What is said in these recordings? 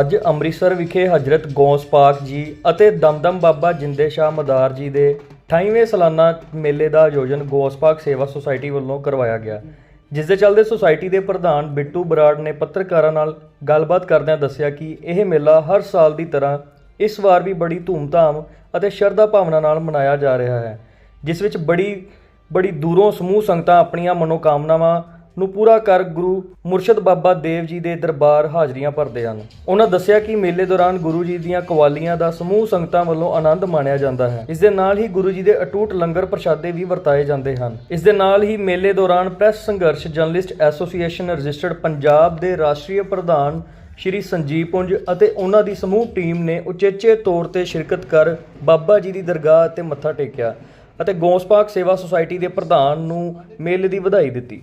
ਅੱਜ ਅੰਮ੍ਰਿਤਸਰ ਵਿਖੇ ਹਜ਼ਰਤ ਗੌਸ ਪਾਕ ਜੀ ਅਤੇ ਦਮਦਮ ਬਾਬਾ ਜਿੰਦੇ ਸ਼ਾਹ ਮਦਾਰ ਜੀ ਦੇ 28ਵੇਂ ਸਾਲਾਨਾ ਮੇਲੇ ਦਾ ਆਯੋਜਨ ਗੌਸ ਪਾਕ ਸੇਵਾ ਸੁਸਾਇਟੀ ਵੱਲੋਂ ਕਰਵਾਇਆ ਗਿਆ। ਜਿਸ ਦੇ ਚੱਲਦੇ ਸੁਸਾਇਟੀ ਦੇ ਪ੍ਰਧਾਨ ਬਿੱਟੂ ਬਰਾੜ ਨੇ ਪੱਤਰਕਾਰਾਂ ਨਾਲ ਗੱਲਬਾਤ ਕਰਦਿਆਂ ਦੱਸਿਆ ਕਿ ਇਹ ਮੇਲਾ ਹਰ ਸਾਲ ਦੀ ਤਰ੍ਹਾਂ ਇਸ ਵਾਰ ਵੀ ਬੜੀ ਧੂਮਧਾਮ ਅਤੇ ਸ਼ਰਧਾ ਭਾਵਨਾ ਨਾਲ ਮਨਾਇਆ ਜਾ ਰਿਹਾ ਹੈ, ਜਿਸ ਵਿੱਚ ਬੜੀ ਬੜੀ ਦੂਰੋਂ ਸਮੂਹ ਸੰਗਤਾਂ ਆਪਣੀਆਂ ਮਨੋਕਾਮਨਾਵਾਂ ਨੂੰ ਪੂਰਾ ਕਰ ਗੁਰੂ ਮੁਰਸ਼ਦ ਬਾਬਾ ਦੇਵ ਜੀ ਦੇ ਦਰਬਾਰ ਹਾਜ਼ਰੀਆਂ ਭਰਦੇ ਹਨ। ਉਹਨਾਂ ਦੱਸਿਆ ਕਿ ਮੇਲੇ ਦੌਰਾਨ ਗੁਰੂ ਜੀ ਦੀਆਂ ਕਵਾਲੀਆਂ ਦਾ ਸਮੂਹ ਸੰਗਤਾਂ ਵੱਲੋਂ ਆਨੰਦ ਮਾਣਿਆ ਜਾਂਦਾ ਹੈ। ਇਸ ਦੇ ਨਾਲ ਹੀ ਗੁਰੂ ਜੀ ਦੇ ਅਟੂਟ ਲੰਗਰ ਪ੍ਰਸ਼ਾਦੇ ਵੀ ਵਰਤਾਏ ਜਾਂਦੇ ਹਨ। ਇਸ ਦੇ ਨਾਲ ਹੀ ਮੇਲੇ ਦੌਰਾਨ ਪ੍ਰੈਸ ਸੰਘਰਸ਼ ਜਰਨਲਿਸਟ ਐਸੋਸੀਏਸ਼ਨ ਰਜਿਸਟਰਡ ਪੰਜਾਬ ਦੇ ਰਾਸ਼ਟਰੀ ਪ੍ਰਧਾਨ ਸ਼੍ਰੀ ਸੰਜੀਵ ਪੁੰਜ ਅਤੇ ਉਹਨਾਂ ਦੀ ਸਮੂਹ ਟੀਮ ਨੇ ਉਚੇਚੇ ਤੌਰ ਤੇ ਸ਼ਿਰਕਤ ਕਰ ਬਾਬਾ ਜੀ ਦੀ ਦਰਗਾਹ ਤੇ ਮੱਥਾ ਟੇਕਿਆ ਅਤੇ ਗੌਸਪਾਕ ਸੇਵਾ ਸੁਸਾਇਟੀ ਦੇ ਪ੍ਰਧਾਨ ਨੂੰ ਮੇਲੇ ਦੀ ਵਧਾਈ ਦਿੱਤੀ।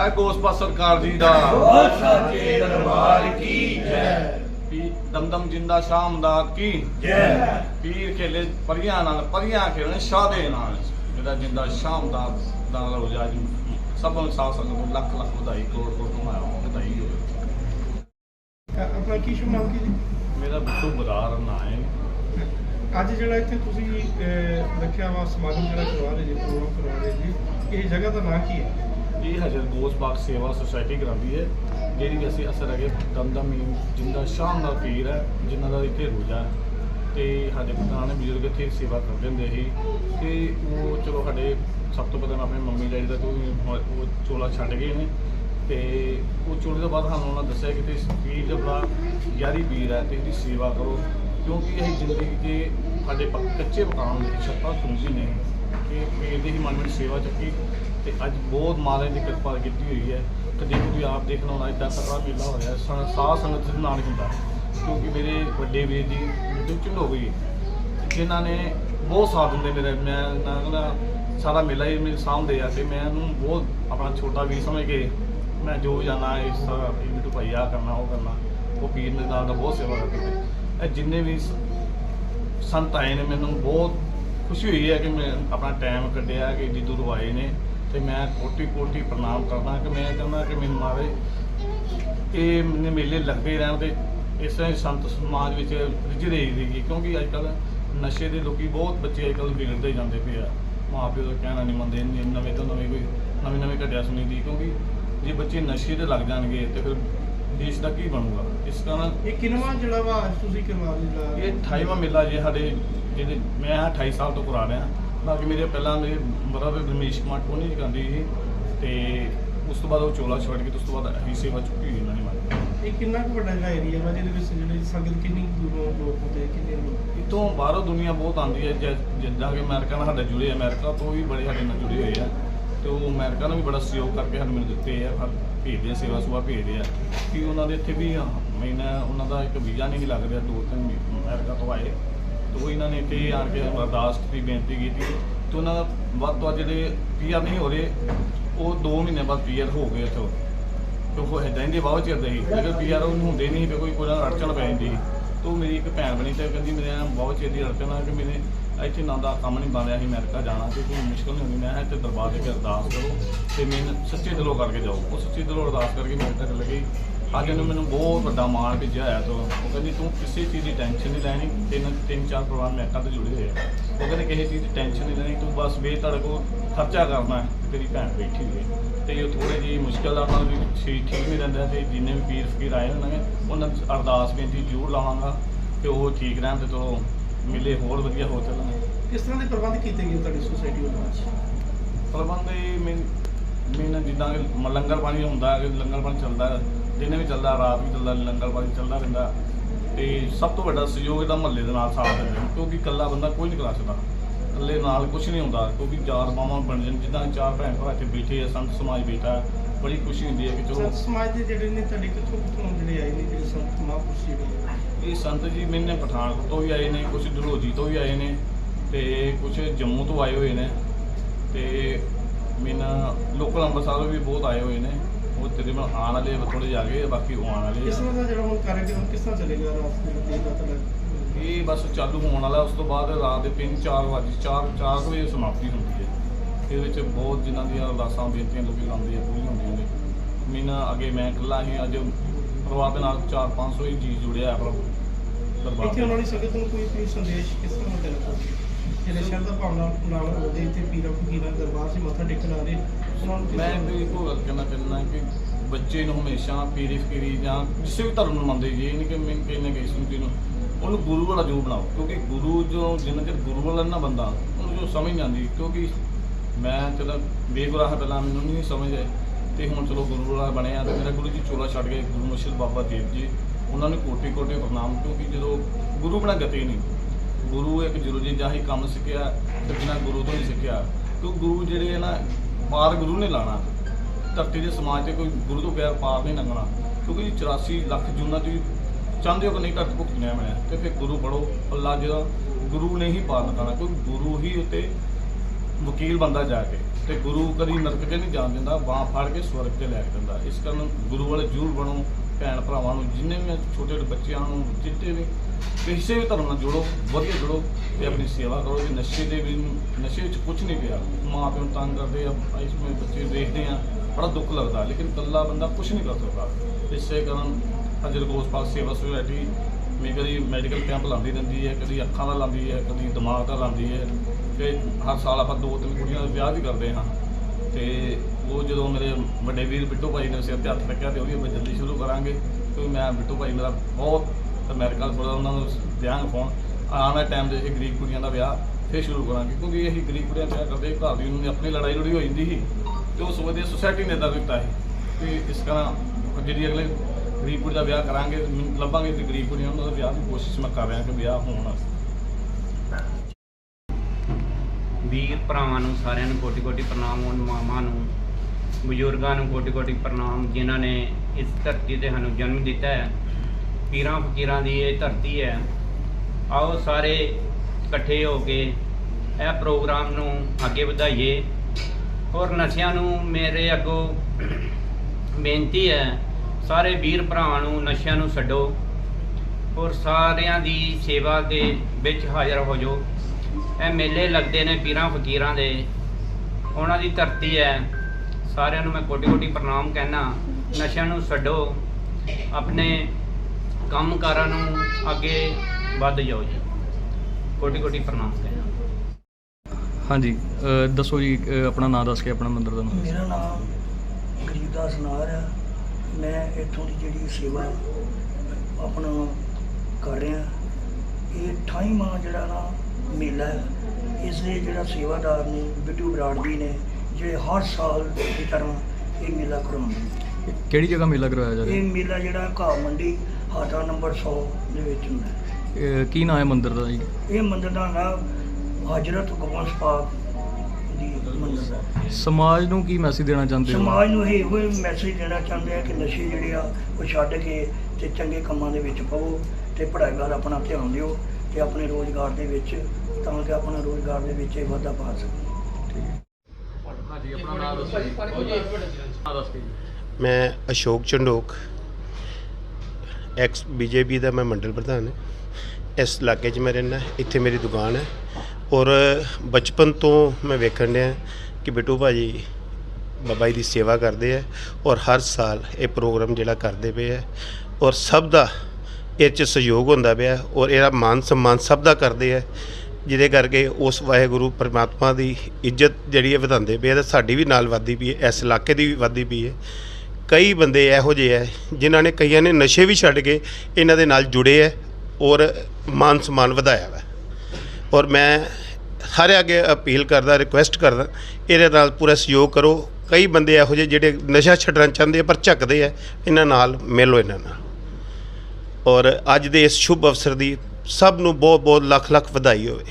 ਹੈ ਗੋਸਪਾ ਸਰਕਾਰ ਜੀ ਦਾ। ਸਾਚੇ ਦਰਬਾਰ ਕੀ ਜੈ। ਪੀ ਦਮਦਮ ਜਿੰਦਾ ਸ਼ਾਮ ਦਾ ਕੀ ਜੈ। ਪੀਰ ਖੇਲੇ ਪਰੀਆਂ ਨਾਲ ਪਰੀਆਂ ਖੇਲਣ ਸ਼ਾਹ ਦੇ ਨਾਲ। ਜਿਹੜਾ ਜਿੰਦਾ ਸ਼ਾਮ ਦਾ ਦਾ ਰੋਜ਼ਾ ਜੀ ਸਭ ਨੂੰ ਸਾਥ ਸੰਗਤ ਨੂੰ ਲੱਖ ਲੱਖ ਵਧਾਈ ਕਰੋੜ ਕਰੋੜ ਕਮਾਇਆ ਵਧਾਈ ਹੋਵੇ। ਆਪਣਾ ਕੀ ਸ਼ੁਭ ਨਾਮ ਕੀ ਜੀ? ਮੇਰਾ ਬਿੱਟੂ ਬਰਾਰ ਨਾਂ ਹੈ ਅੱਜ ਜਿਹੜਾ ਇੱਥੇ ਤੁਸੀਂ ਰੱਖਿਆ ਵਾ ਸਮਾਗਮ ਜਿਹੜਾ ਕਰਵਾ ਰਹੇ ਜੀ ਪ੍ਰੋਗਰਾਮ ਕਰਵਾ ਰਹੇ ਜੀ ਇਹ ਜਗ੍ਹਾ ਦਾ ਨਾਮ ਕੀ ਹੈ? ਇਹ ਹਜਰ ਗੋਸ ਬਾਗ ਸੇਵਾ ਸੁਸਾਇਟੀ ਕਰਾਉਂਦੀ ਹੈ, ਜਿਹੜੀ ਕਿ ਅਸੀਂ ਅਸਰ ਹੈਗੇ ਦਮਦਮ ਜਿੰਦਾ ਸ਼ਾਮ ਦਾ ਪੀਰ ਹੈ ਜਿਨ੍ਹਾਂ ਦਾ ਇੱਥੇ ਰੋਜ਼ਾ ਹੈ, ਤੇ ਸਾਡੇ ਪੁਰਾਣੇ ਬਜ਼ੁਰਗ ਇੱਥੇ ਸੇਵਾ ਕਰਦੇ ਹੁੰਦੇ ਸੀ, ਤੇ ਉਹ ਚਲੋ ਸਾਡੇ ਸਭ ਤੋਂ ਪਹਿਲਾਂ ਆਪਣੇ ਮੰਮੀ ਡੈਡੀ ਦਾ ਤੋਂ ਉਹ ਚੋਲਾ ਛੱਡ ਗਏ ਨੇ, ਤੇ ਉਹ ਚੋਲੇ ਤੋਂ ਬਾਅਦ ਸਾਨੂੰ ਉਹਨਾਂ ਦੱਸਿਆ ਕਿ ਤੇ ਪੀਰ ਦਾ ਬੜਾ ਯਾਰੀ ਪੀਰ ਹੈ, ਤੇ ਇਹਦੀ ਸੇਵਾ ਕਰੋ, ਕਿਉਂਕਿ ਇਹ ਜ਼ਿੰਦਗੀ ਦੇ ਸਾਡੇ ਪ- ਕੱਚੇ ਮਕਾਨ ਦੀ ਛੱਤਾਂ ਸੁਣਦੀ ਨੇ ਕਿ ਪੀਰ ਦੀ ਹੀ ਮਨ ਵਿੱਚ ਸੇਵਾ ਚੱਕੀ। ਤੇ ਅੱਜ ਬਹੁਤ ਮਹਾਰਾਜ ਦੀ ਕਿਰਪਾ ਕੀਤੀ ਹੋਈ ਹੈ। ਤੇ ਦੇਖੋ ਤੁਸੀਂ ਆਪ ਦੇਖਣਾ ਹੋਣਾ ਇਦਾਂ ਤਕੜਾ ਮੇਲਾ ਹੋਇਆ ਸਾਹ ਸੰਗਤ ਦੇ ਨਾਲ ਹੁੰਦਾ ਕਿਉਂਕਿ ਮੇਰੇ ਵੱਡੇ ਵੀਰ ਜੀ ਮ੍ਰਿਤੂ ਚੁੰਡ ਗਈ ਜਿਨ੍ਹਾਂ ਨੇ ਬਹੁਤ ਸਾਥ ਦਿੰਦੇ ਮੇਰੇ, ਮੈਂ ਨਾ ਕਹਿੰਦਾ ਸਾਰਾ ਮੇਲਾ ਹੀ ਮੇਰੇ ਸਾਹਮਣੇ ਆ ਤੇ ਮੈਂ ਉਹਨੂੰ ਬਹੁਤ ਆਪਣਾ ਛੋਟਾ ਵੀਰ ਸਮਝ ਕੇ ਮੈਂ ਜੋ ਜਾਣਾ ਇਸ ਇਹ ਭਾਈ ਆ ਕਰਨਾ, ਉਹ ਕਰਨਾ, ਉਹ ਪੀਰ ਦੇ ਨਾਲ ਦਾ ਬਹੁਤ ਸੇਵਾ ਕਰਦੇ ਨੇ। ਇਹ ਜਿੰਨੇ ਵੀ ਸ- ਸੰਤ ਆਏ ਨੇ, ਮੈਨੂੰ ਬਹੁਤ ਖੁਸ਼ੀ ਹੋਈ ਹੈ ਕਿ ਮੈਂ ਆਪਣਾ ਟਾਈਮ ਕੱਢਿਆ ਕਿ ਏਡੀ ਤੋਂ ਆਏ ਨੇ। ਤੇ ਮੈਂ ਕੋਟੀ ਕੋਟੀ ਪ੍ਰਣਾਮ ਕਰਦਾ ਕਿ ਮੈਂ ਚਾਹੁੰਦਾ ਕਿ ਮੈਨੂੰ ਮਾਰੇ। ਇਹ ਮੇਲੇ ਲੱਗਦੇ ਰਹਿਣ ਤੇ ਇਸ ਤਰ੍ਹਾਂ ਸੰਤ ਸਮਾਜ ਵਿੱਚ ਰਿਜਦੇ ਰਹੇਗੀ ਕਿਉਂਕਿ ਅੱਜ ਕੱਲ ਨਸ਼ੇ ਦੇ ਲੋਕੀ ਬਹੁਤ ਬੱਚੇ ਅੱਜ ਕੱਲ ਵਿਗੜਦੇ ਜਾਂਦੇ ਪਏ ਆ। ਮਾਂ ਪਿਓ ਦਾ ਕਹਿਣਾ ਨਹੀਂ ਮੰਨਦੇ ਨਵੇਂ ਤੋਂ ਨਵੇਂ ਕੋਈ ਨਵੀਂ ਨਵੀਂ ਘਟਿਆ ਸੁਣੀ ਦੀ ਕਿਉਂਕਿ ਜੇ ਬੱਚੇ ਨਸ਼ੇ ਤੇ ਲੱਗ ਜਾਣਗੇ ਤੇ ਫਿਰ ਦੇਸ਼ ਦਾ ਕੀ ਬਣੂਗਾ? ਇਸ ਕਾਰਨ ਇਹ ਕਿੰਨਵਾਂ ਜਿਹੜਾ ਵਾ ਤੁਸੀਂ ਕਰਵਾ ਰਹੇ ਇਹ 28ਵਾਂ ਮੇਲਾ ਜੇ ਸਾਡੇ ਜਿਹਦੇ ਮੈਂ 28 ਸਾਲ ਤੋਂ ਕਰਾ ਰਿਹਾ ਬਾਕੀ ਮੇਰੇ ਪਹਿਲਾਂ ਮੇਰੇ ਬਰਾਬਰ ਰਮੇਸ਼ ਕੁਮਾਰ ਟੋਨੀ ਜੀ ਕਰਦੀ ਸੀ ਤੇ ਉਸ ਤੋਂ ਬਾਅਦ ਉਹ ਚੋਲਾ ਛੱਡ ਕੇ ਤੇ ਉਸ ਤੋਂ ਬਾਅਦ ਅਸੀਂ ਸੇਵਾ ਚੁੱਕੀ ਹੋਈ ਇਹਨਾਂ ਨੇ ਮਾਰੀ ਇਹ ਕਿੰਨਾ ਕੁ ਵੱਡਾ ਜਿਹੜਾ ਏਰੀਆ ਵਾ ਜਿਹਦੇ ਵਿੱਚ ਜਿਹੜੀ ਸੰਗਤ ਕਿੰਨੀ ਕੁ ਦੂਰੋਂ ਲੋਕ ਹੁੰਦੇ ਕਿੰਨੇ ਲੋਕ? ਇਤੋਂ ਬਾਹਰੋਂ ਦੁਨੀਆ ਬਹੁਤ ਆਉਂਦੀ ਹੈ ਜਿ- ਜਿੱਦਾਂ ਕਿ ਅਮਰੀਕਾ ਨਾਲ ਸਾਡੇ ਜੁੜੇ ਅਮਰੀਕਾ ਤੋਂ ਵੀ ਬੜੇ ਸਾਡੇ ਨਾਲ ਜੁੜੇ ਹੋਏ ਆ। ਤੇ ਉਹ ਅਮਰੀਕਾ ਨੂੰ ਵੀ ਬੜਾ ਸਹਿਯੋਗ ਕਰਕੇ ਸਾਨੂੰ ਮੈਨੂੰ ਦਿੱਤੇ ਆ ਹਰ ਭੇਜਦੇ ਆ ਸੇਵਾ ਸੁਭਾ ਭੇਜਦੇ ਆ। ਕਿ ਉਹਨਾਂ ਦੇ ਇੱਥੇ ਵੀ ਮਹੀਨਾ ਉਹਨਾਂ ਦਾ ਇੱਕ ਵੀਜ਼ਾ ਨਹੀਂ ਲੱਗ ਰਿਹਾ ਦੋ ਤਿੰਨ ਮਹੀ- ਅਮਰੀਕਾ ਤੋਂ ਆਏ। ਤੇ ਉਹ ਇਹਨਾਂ ਨੇ ਇੱਥੇ ਆਣ ਕੇ ਅਰਦਾਸ ਦੀ ਬੇਨਤੀ ਕੀਤੀ ਤੇ ਉਹਨਾਂ ਦਾ ਵੱਧ ਤੋਂ ਵੱਧ ਜਿਹੜੇ ਪੀਆਰ ਨਹੀਂ ਹੋ ਰਹੇ, ਉਹ 2 ਮਹੀਨੇ ਬਾਅਦ ਪੀਆਰ ਹੋ ਗਏ ਇੱਥੋਂ। ਤੇ ਉਹ ਇਦਾਂ ਹੀ ਦੇ ਬਾਅਦ ਚਿਰ ਦੇ ਸੀ। ਜਦੋਂ ਪੀਆਰ ਉਹ ਹੁੰਦੇ ਨਹੀਂ ਤੇ ਕੋਈ ਕੋਈ ਨਾਲ ਅੜਚਣ ਪੈ ਜਾਂਦੀ ਸੀ। ਤੇ ਉਹ ਮੇਰੀ ਇੱਕ ਭੈਣ ਬਣੀ ਤੇ ਕਹਿੰਦੀ ਮੇਰੇ ਨਾਲ ਬਹੁਤ ਚਿਰ ਦੀ ਅੜਚਣ ਆ ਕਿ ਮੇਰੇ ਇੱਥੇ ਨਾਂ ਦਾ ਕੰਮ ਨਹੀਂ ਬਣ ਰਿਹਾ ਸੀ ਅਮਰੀਕਾ ਜਾਣਾ ਤੇ ਕੋਈ ਮੁਸ਼ਕਲ ਨਹੀਂ ਹੁੰਦੀ ਮੈਂ ਕਿਹਾ ਇੱਥੇ ਦਰਬਾਰ ਦੇ ਕੇ ਅਰਦਾਸ ਕਰੋ ਤੇ ਮੈਨੂੰ ਸੱਚੇ ਦਿਲੋਂ ਕਰਕੇ ਜਾਓ। ਉਹ ਸੱਚੇ ਦਿਲੋਂ ਅਰਦਾਸ ਕਰਕੇ ਮੇਰੇ ਤੱਕ ਲੱਗੀ। ਅੱਜ ਇਹਨੂੰ ਮੈਨੂੰ ਬਹੁਤ ਵੱਡਾ ਮਾਣ ਭੇਜਿਆ ਹੋਇਆ ਤੋਂ ਉਹ ਕਹਿੰਦੀ ਤੂੰ ਕਿਸੇ ਚੀਜ਼ ਦੀ ਟੈਨਸ਼ਨ ਨਹੀਂ ਲੈਣੀ ਤਿੰਨ ਤਿੰਨ ਚਾਰ ਪਰਿਵਾਰ ਅਮਰੀਕਾ ਤੇ ਜੁੜੇ ਹੋਏ ਆ। ਉਹ ਕਹਿੰਦੇ ਕਿਸੇ ਚੀਜ਼ ਦੀ ਟੈਨਸ਼ਨ ਨਹੀਂ ਲੈਣੀ ਤੂੰ ਬਸ ਬੇਧੜਕ ਖਰਚਾ ਕਰਨਾ ਹੈ ਤੇ ਤੇਰੀ ਭੈਣ ਬੈਠੀ ਹੋਈ ਹੈ। ਤੇ ਉਹ ਥੋੜੇ ਜਿਹੀ ਮੁਸ਼ਕਲ ਆ ਨਾਲ ਵੀ ਸਰੀਰ ਠੀਕ ਨਹੀਂ ਰਹਿੰਦਾ ਤੇ ਜਿੰਨੇ ਵੀ ਪੀਰ ਫਕੀਰ ਆਏ ਹੋਣਗੇ ਉਹਨਾਂ ਦੀ ਅਰਦਾਸ ਬੇਨਤੀ ਜ਼ਰੂਰ ਲਾਵਾਂਗਾ ਕਿ ਉਹ ਠੀਕ ਰਹਿਣ ਤੇ ਤੋਂ ਮਿਲੇ ਹੋਰ ਵਧੀਆ ਹੋ ਚੱਲਣ ਕਿਸ ਤਰ੍ਹਾਂ ਦੇ ਪ੍ਰਬੰਧ ਕੀਤੇ ਗਏ ਤੁਹਾਡੀ ਸੁਸਾਇਟੀ ਵੱਲੋਂ ਅੱਜ? ਪ੍ਰਬੰਧ ਇਹ ਮੇਨ ਮੇਨ ਜਿੱਦਾਂ ਕਿ ਮ- ਲੰਗਰ ਪਾਣੀ ਹੁੰਦਾ ਕਿ ਲੰਗਰ ਪਾਣੀ ਚੱਲਦਾ ਦਿਨੇ ਵੀ ਚੱਲਦਾ ਰਾਤ ਵੀ ਚੱਲਦਾ ਲੰਗਰ ਪਾਣੀ ਚੱਲਦਾ ਰਹਿੰਦਾ। ਤੇ ਸਭ ਤੋਂ ਵੱਡਾ ਸਹਿਯੋਗ ਇਹਦਾ ਮਹੱਲੇ ਦੇ ਨਾਲ ਸਾਥ ਦਿੰਦੇ ਨੇ ਕਿਉਂਕਿ ਇਕੱਲਾ ਬੰਦਾ ਕੋਈ ਨਹੀਂ ਕਰਾ ਸਕਦਾ। ਇਕੱਲੇ ਨਾਲ ਕੁਝ ਨਹੀਂ ਹੁੰਦਾ ਕਿਉਂਕਿ ਚਾਰ ਬਾਵਾਂ ਬਣ ਜਾਣ ਜਿੱਦਾਂ ਚਾਰ ਭੈਣ ਭਰਾ ਇੱਥੇ ਬੈਠੇ ਆ ਸੰਤ ਸਮਾਜ ਬੈਠਾ ਬੜੀ ਖੁਸ਼ੀ ਹੁੰਦੀ ਹੈ ਕਿ ਚਲੋ ਸੰਤ ਸਮਾਜ ਦੇ ਜਿਹੜੇ ਨੇ ਤੁਹਾਡੇ ਕਿੱਥੋਂ ਕਿੱਥੋਂ ਜਿਹੜੇ ਆਏ ਨੇ ਜਿਹੜੇ ਸੰਤ ਮਹਾਂਪੁਰਸ਼ ਆ? ਇਹ ਸੰਤ ਜੀ ਮੈਨੇ ਪਠਾਨਕੋਟ ਤੋਂ ਵੀ ਆਏ ਨੇ ਕੁਝ ਡਲਹੌਜੀ ਤੋਂ ਵੀ ਆਏ ਨੇ ਤੇ ਕੁਝ ਜੰਮੂ ਤੋਂ ਆਏ ਹੋਏ ਨੇ ਤੇ ਮੀਨਾ ਲੋਕਲ ਅੰਮ੍ਰਿਤਸਰ ਵੀ ਬਹੁਤ ਆਏ ਹੋਏ ਨੇ। ਉਹ ਤਕਰੀਬਨ ਆਉਣ ਵਾਲੇ ਥੋੜੇ ਜਾ ਗਏ ਬਾਕੀ ਉਹ ਆਉਣ ਵਾਲੇ ਕਿਸ ਆ ਤਰ੍ਹਾਂ ਦਾ ਜਿਹੜਾ ਹੁਣ ਕਾਰਜਕ੍ਰਮ ਕਿਸ ਤਰ੍ਹਾਂ ਚੱਲੇਗਾ ਰਾਤ ਦੇ ਦਿਨ ਦਾ ਤੱਕ ਇਹ ਬਸ ਚਾਲੂ ਹੋਣ ਵਾਲਾ ਉਸ ਤੋਂ ਬਾਅਦ ਰਾਤ ਦੇ 3-4 ਵਜੇ 4-4 ਵਜੇ ਸਮਾਪਤੀ ਹੁੰਦੀ ਹੈ। ਇਹਦੇ ਵਿੱਚ ਬਹੁਤ ਜਿਨ੍ਹਾਂ ਦੀਆਂ ਅਰਦਾਸਾਂ ਬੇਨਤੀਆਂ ਲੋਕੀ ਲਾਉਂਦੇ ਆ ਪੂਰੀਆਂ ਹੁੰਦੀਆਂ ਨੇ। ਮੀਨਾ ਅੱਗੇ ਮੈਂ ਇਕੱਲਾ ਹੀ ਅੱਜ ਪਰਿਵਾਰ ਦੇ ਨਾਲ 4-500 ਹੀ ਜੀ ਜੁੜਿਆ ਦਰਬਾਰ ਇੱਥੇ ਦੇ ਉਹਨਾਂ ਦੀ ਸੰਗਤ ਨੂੰ ਕੋਈ ਕੋਈ ਸੰਦੇਸ਼ ਕਿਸ ਤਰ੍ਹਾਂ ਦੇਣਾ ਚਾਹੁੰਦੇ ਜਿਹੜੇ ਸ਼ਰਧਾ ਭਾਵਨਾ ਨਾਲ ਉਹਦੇ ਇੱਥੇ ਪੀਰਾਂ ਫਕੀਰਾਂ ਦਰਬਾਰ 'ਚ ਮੱਥਾ ਟੇਕਣ ਆ ਰਹੇ। ਉਹਨਾਂ ਨੂੰ ਮੈਂ ਤਰ੍ਹਾਂ- ਇੱਕੋ ਗੱਲ ਕਹਿਣਾ ਚਾਹੁੰਦਾ ਕਿ ਬੱਚੇ ਨੂੰ ਹਮੇਸ਼ਾ ਪੀਰੀ ਫਕੀਰੀ ਜਾਂ ਕਿਸੇ ਵੀ ਧਰਮ ਨੂੰ ਮੰਨਦੇ ਜੀ ਨਹੀਂ ਕਿ ਮੈਂ ਕਹਿੰਨੇ ਕਿ ਇਸ ਨੂੰ ਜਿਹਨੂੰ ਉਹਨੂੰ ਗੁਰੂ ਵਾਲਾ ਜ਼ਰੂਰ ਬਣਾਓ, ਕਿਉਂਕਿ ਗੁਰੂ ਜੋ ਜਿੰਨਾ ਚਿਰ ਗੁਰੂ ਵਾਲਾ ਨਾ ਬੰਦਾ, ਉਹਨੂੰ ਜੋ ਸਮਝ ਨਹੀਂ ਆਉਂਦੀ, ਕਿਉਂਕਿ ਮੈਂ ਚਲੋ ਬੇਗੁਨਾਹ ਪਹਿਲਾਂ ਮੈਨੂੰ ਨਹੀਂ ਸਮਝ ਆਏ ਤੇ ਹੁਣ ਚਲੋ ਗੁਰੂ ਵਾਲਾ ਬਣਿਆ ਤੇ ਮੇਰਾ ਗੁਰੂ ਜੀ ਚੋਲਾ ਛੱਡ ਗਏ ਗੁਰੂ ਮੁਰਸ਼ਿਦ ਬਾਬਾ ਦੇਵ ਜੀ, ਉਹਨਾਂ ਨੂੰ ਕੋਟੀ ਕੋਟੀ ਪ੍ਰਣਾਮ ਕਿਉਂਕਿ ਜਦੋਂ ਗੁਰੂ ਬਣਾ ਗਤੀ ਨਹੀਂ ਗੁਰੂ ਇੱਕ ਗੁਰੂ ਜੀ ਜਾਹੀ ਕੰਮ ਸਿੱਖਿਆ ਤੇ ਬਿਨਾਂ ਗੁਰੂ ਤੋਂ ਨਹੀਂ ਸਿੱਖਿਆ। ਕਿਉਂ ਗੁਰੂ ਜਿਹੜੇ ਆ ਨਾ ਪਾਰ ਗੁਰੂ ਨੇ ਲਾਣਾ। ਧਰਤੀ ਦੇ ਸਮਾਜ 'ਚ ਕੋਈ ਗੁਰੂ ਤੋਂ ਬਗੈਰ ਪਾਰ ਨਹੀਂ ਲੰਘਣਾ। ਕਿਉਂਕਿ ਜੀ 84 ਲੱਖ ਜੂਨਾਂ 'ਚ ਵੀ ਚਾਹੁੰਦੇ ਹੋ ਕਿ ਨਹੀਂ, ਘੱਟ ਭੁਗਤਣਾ ਮਿਲਿਆ ਤੇ ਫਿਰ ਗੁਰੂ ਪੜੋ ਅੱਲਾ ਜਿਹੜਾ ਗੁਰੂ ਨੇ ਹੀ ਪਾਰ ਲਗਾਣਾ ਕਿਉਂਕਿ ਗੁਰੂ ਹੀ ਉੱਤੇ ਵਕੀਲ ਬੰਦਾ ਜਾ ਕੇ। ਤੇ ਗੁਰੂ ਕਦੀ ਨਰਕ 'ਚ ਨਹੀਂ ਜਾਣ ਦਿੰਦਾ, ਬਾਹ ਫੜ ਕੇ ਸਵਰਗ 'ਤੇ ਲੈ ਕੇ ਜਾਂਦਾ ਇਸ ਕਾਰਨ ਗੁਰੂ ਵਾਲੇ ਜ਼ਰੂਰ ਬਣੋ। ਭੈਣ ਭਰਾਵਾਂ ਨੂੰ, ਜਿੰਨੇ ਵੀ ਛੋਟੇ ਛੋਟੇ ਬੱਚਿਆਂ ਨੂੰ ਜਿੱਤੇ ਵੀ ਕਿਸੇ ਵੀ ਧਰਮ ਨਾਲ ਜੁੜੋ, ਵਧੀਆ ਜੁੜੋ ਤੇ ਆਪਣੀ ਸੇਵਾ ਕਰੋ। ਕਿ ਨਸ਼ੇ ਦੇ ਵੀ ਨਸ਼ੇ ਵਿੱਚ ਕੁਝ ਨਹੀਂ ਪਿਆ ਮਾਂ ਪਿਓ ਨੂੰ ਤੰਗ ਕਰਦੇ ਆ ਇਸ ਵਿੱਚ ਬੱਚੇ ਦੇਖਦੇ ਆ, ਬੜਾ ਦੁੱਖ ਲੱਗਦਾ, ਲੇਕਿਨ ਇਕੱਲਾ ਬੰਦਾ ਕੁਝ ਨਹੀਂ ਕਰ ਸਕਦਾ। ਇਸੇ ਕਾਰਨ ਅਜਰ ਗੋਸਪਾਲ ਸੇਵਾ ਸੁਸਾਇਟੀ ਮੈਂ ਕਦੀ ਮੈਡੀਕਲ ਕੈਂਪ ਲਾਉਂਦੀ ਰਹਿੰਦੀ ਹੈ, ਕਦੀ ਅੱਖਾਂ ਦਾ ਲਾਉਂਦੀ ਹੈ, ਕਦੀ ਦਿਮਾਗ ਦਾ ਲਾਉਂਦੀ ਹੈ ਤੇ ਹਰ ਸਾਲ ਆਪਾਂ ਦੋ ਤਿੰਨ ਕੁੜੀਆਂ ਦਾ ਵਿਆਹ ਵੀ ਕਰਦੇ ਹਾਂ। ਤੇ ਉਹ ਜਦੋਂ ਮੇਰੇ ਵੱਡੇ ਵੀਰ ਬਿੱਟੂ ਭਾਈ ਨੇ ਸਿਰ ਤੇ ਹੱਥ ਰੱਖਿਆ ਤੇ ਵੀ ਆਪਾਂ ਜਲਦੀ ਸ਼ੁਰੂ ਕਰਾਂਗੇ। ਕਿਉਂਕਿ ਮੈਂ ਬਿੱਟੂ ਭਾਈ ਮੇਰਾ ਬਹੁਤ ਅਮਰੀਕਾ ਕੋਲ ਉਹਨਾਂ ਨੂੰ ਦਿਆਂਗੇ ਫੋਨ ਆਉਣ ਵਾਲੇ ਟਾਈਮ ਦੇ ਇਹ ਗਰੀਬ ਕੁੜੀਆਂ ਦਾ ਵਿਆਹ ਫੇਰ ਸ਼ੁਰੂ ਕਰਾਂਗੇ ਕਿਉਂਕਿ ਇਹ ਗਰੀਬ ਕੁੜੀਆਂ ਦਾ ਵਿਆਹ ਕਰਦੇ ਘਰ ਦੀ ਉਹਨਾਂ ਦੀ ਆਪਣੀ ਲੜਾਈ ਲੜੀ ਹੋ ਜਾਂਦੀ ਸੀ ਤੇ ਉਸ ਵਧੀਆ ਸੁਸਾਇਟੀ ਨੇ ਇਦਾਂ ਦਿੱਤਾ ਹੈ ਤੇ ਇਸ ਤਰ੍ਹਾਂ ਜਿਹੜੀ ਅਗਲੇ ਗਰੀਬ ਕੁੜੀ ਦਾ ਵਿਆਹ ਕਰਾਂਗੇ ਮੈਨੂੰ ਲੱਭਾਂਗੇ ਤੇ ਗਰੀਬ ਕੁੜੀਆਂ ਉਹਨਾਂ ਦਾ ਵਿਆਹ ਦੀ ਕੋਸ਼ਿਸ਼ ਮੈਂ ਕਰ ਰਿਹਾ ਕਿ ਵਿਆਹ ਹੋਣ ਵਾਸਤੇ। ਵੀਰ ਭਰਾਵਾਂ ਨੂੰ ਸਾਰਿਆਂ ਨੂੰ ਕੋਟੀ ਕੋਟੀ ਪ੍ਰਣਾਮ, ਉਹਨਾਂ ਮਾਵਾਂ ਨੂੰ, ਬਜ਼ੁਰਗਾਂ ਨੂੰ ਕੋਟੀ ਕੋਟੀ ਪ੍ਰਣਾਮ, ਜਿਨ੍ਹਾਂ ਨੇ ਇਸ ਧਰਤੀ ਤੇ ਸਾਨੂੰ ਜਨਮ ਦਿੱਤਾ ਹੈ। ਪੀਰਾਂ ਫਕੀਰਾਂ ਦੀ ਇਹ ਧਰਤੀ ਹੈ। ਆਓ ਸਾਰੇ ਇਕੱਠੇ ਹੋ ਕੇ ਇਹ ਪ੍ਰੋਗਰਾਮ ਨੂੰ ਅੱਗੇ ਵਧਾਈਏ। ਔਰ ਨਸ਼ਿਆਂ ਨੂੰ ਮੇਰੇ ਅੱਗੋਂ ਬੇਨਤੀ ਹੈ, ਸਾਰੇ ਵੀਰ ਭਰਾਵਾਂ ਨੂੰ ਨਸ਼ਿਆਂ ਨੂੰ ਛੱਡੋ। ਔਰ ਸਾਰਿਆਂ ਦੀ ਸੇਵਾ ਦੇ ਵਿੱਚ ਹਾਜ਼ਰ ਹੋ ਜਾਓ। ਇਹ ਮੇਲੇ ਲੱਗਦੇ ਨੇ ਪੀਰਾਂ ਫਕੀਰਾਂ ਦੇ। ਉਹਨਾਂ ਦੀ ਧਰਤੀ ਹੈ। ਸਾਰਿਆਂ ਨੂੰ ਮੈਂ ਕੋਟੀ ਕੋਟੀ ਪ੍ਰਣਾਮ ਕਹਿਣਾ ਨਸ਼ਿਆਂ ਨੂੰ ਛੱਡੋ। ਆਪਣੇ ਕੰਮਕਾਰਾਂ ਨੂੰ ਅੱਗੇ ਵੱਧ ਜਾਓ ਜੀ। ਕੋਟੀ ਕੋਟੀ ਪ੍ਰਣਾਮ ਕਹਿਣਾ ਹਾਂਜੀ ਦੱਸੋ ਜੀ ਆਪਣਾ ਨਾਮ ਦੱਸ ਕੇ ਆਪਣਾ ਮੰਦਿਰ ਦਾ ਨਾਮ ਮੇਰਾ ਨਾਮ ਗਰੀਬਦਾਸ ਨਾਰ ਹੈ। ਮੈਂ ਇੱਥੋਂ ਦੀ ਜਿਹੜੀ ਸੇਵਾ ਆਪਣਾ ਕਰ ਰਿਹਾ। ਇਹ 28ਵਾਂ ਜਿਹੜਾ ਨਾ ਮੇਲਾ ਹੈ। ਇਸ ਦੇ ਜਿਹੜਾ ਸੇਵਾਦਾਰ ਨੇ ਬਿੱਟੂ ਬਰਾੜ ਜੀ ਨੇ ਜਿਹੜੇ ਹਰ ਸਾਲ ਦੀ ਤਰ੍ਹਾਂ ਇਹ ਮੇਲਾ ਕਰਾਉਂਦੇ ਨੇ। ਕਿਹੜੀ ਜਗ੍ਹਾ ਮੇਲਾ ਕਰਵਾਇਆ ਜਾ ਇਹ ਰਿਹਾ ਮੇਲਾ ਜਿਹੜਾ ਘਾਹ ਮੰਡੀ ਹਾਤਾ ਨੰਬਰ 100 ਦੇ ਵਿੱਚ ਹੁੰਦਾ ਹੈ। ਅ, ਕੀ ਨਾਮ ਹੈ ਮੰਦਿਰ ਦਾ ਜੀ? ਇਹ ਮੰਦਿਰ ਦਾ ਨਾਮ ਹਜ਼ਰਤ ਗੋਬਿੰਦ ਪਾਕ ਦੀ ਮੰਦਿਰ ਹੈ। ਸਮਾਜ ਨੂੰ ਕੀ ਮੈਸੇਜ ਦੇਣਾ ਚਾਹੁੰਦੇ ਹੋ? ਸਮਾਜ ਨੂੰ ਇਹ ਇਹੋ ਮੈਸੇਜ ਦੇਣਾ ਚਾਹੁੰਦੇ ਆ ਕਿ ਨਸ਼ੇ ਜਿਹੜੇ ਆ ਉਹ ਛੱਡ ਕੇ ਤੇ ਚੰਗੇ ਕੰਮਾਂ ਦੇ ਵਿੱਚ ਪਵੋ ਤੇ ਪੜ੍ਹਾਈ ਵੱਲ ਆਪਣਾ ਧਿਆਨ ਦਿਓ ਤੇ ਆਪਣੇ ਰੋਜ਼ਗਾਰ ਦੇ ਵਿੱਚ ਤਾਂ ਕਿ ਆਪਣਾ ਰੋਜ਼ਗਾਰ ਦੇ ਵਿੱਚ ਇਹ ਵਾਧਾ ਪਾ ਸਕੋ ਹਾਂਜੀ ਆਪਣਾ ਨਾਮ ਦੱਸੋ ਜੀ। ਨਾਮ ਦੱਸ ਕੇ ਜੀ। ਮੈਂ ਅਸ਼ੋਕ ਚੰਡੋਕ ਐਕਸ ਬੀਜੇਪੀ ਦਾ ਮੈਂ ਮੰਡਲ ਪ੍ਰਧਾਨ ਹਾਂ। ਇਸ ਇਲਾਕੇ 'ਚ ਮੈਂ ਰਹਿੰਦਾ ਇੱਥੇ ਮੇਰੀ ਦੁਕਾਨ ਹੈ। ਔਰ ਬਚਪਨ ਤੋਂ ਮੈਂ ਵੇਖਣ ਡਿਆ ਕਿ ਬਿੱਟੂ ਭਾਜੀ ਬਾਬਾ ਜੀ ਦੀ ਸੇਵਾ ਕਰਦੇ ਆ ਔਰ ਹਰ ਸਾਲ ਇਹ ਪ੍ਰੋਗਰਾਮ ਜਿਹੜਾ ਕਰਦੇ ਪਏ ਆ। ਔਰ ਸਭ ਦਾ ਇਹ 'ਚ ਸਹਿਯੋਗ ਹੁੰਦਾ ਪਿਆ ਔਰ ਇਹਦਾ ਮਾਨ ਸਨਮਾਨ ਸਭ ਦਾ ਕਰਦੇ ਆ। ਜਿਹਦੇ ਕਰਕੇ ਉਸ ਵਾਹਿਗੁਰੂ ਪਰਮਾਤਮਾ ਦੀ ਇੱਜ਼ਤ ਜਿਹੜੀ ਹੈ ਵਧਾਉਂਦੇ ਪਏ ਆ ਤੇ ਸਾਡੀ ਵੀ ਨਾਲ ਵੱਧਦੀ ਪਈ ਹੈ, ਇਸ ਇਲਾਕੇ ਦੀ ਵੀ ਵੱਧਦੀ ਪਈ ਹੈ। ਕਈ ਬੰਦੇ ਇਹੋ ਜਿਹੇ ਹੈ, ਜਿਨ੍ਹਾਂ ਨੇ ਕਈਆਂ ਨੇ ਨਸ਼ੇ ਵੀ ਛੱਡ ਕੇ ਇਹਨਾਂ ਦੇ ਨਾਲ ਜੁੜੇ ਹੈ ਔਰ ਮਾਨ ਸਨਮਾਨ ਵਧਾਇਆ ਵਾ। ਔਰ ਮੈਂ ਸਾਰੇ ਅੱਗੇ ਅਪੀਲ ਕਰਦਾ ਰਿਕੁਐਸਟ ਕਰਦਾ, ਇਹਦੇ ਨਾਲ ਪੂਰਾ ਸਹਿਯੋਗ ਕਰੋ। ਕਈ ਬੰਦੇ ਇਹੋ ਜਿਹੇ ਜਿਹੜੇ ਨਸ਼ਾ ਛੱਡਣਾ ਚਾਹੁੰਦੇ ਆ ਪਰ ਝੱਕਦੇ ਆ, ਇਹਨਾਂ ਨਾਲ ਮਿਲੋ ਇਹਨਾਂ ਨਾਲ। ਔਰ ਅੱਜ ਦੇ ਇਸ ਸ਼ੁਭ ਅਵਸਰ ਦੀ ਸਭ ਨੂੰ ਬਹੁਤ ਬਹੁਤ ਲੱਖ ਲੱਖ ਵਧਾਈ ਹੋਵੇ।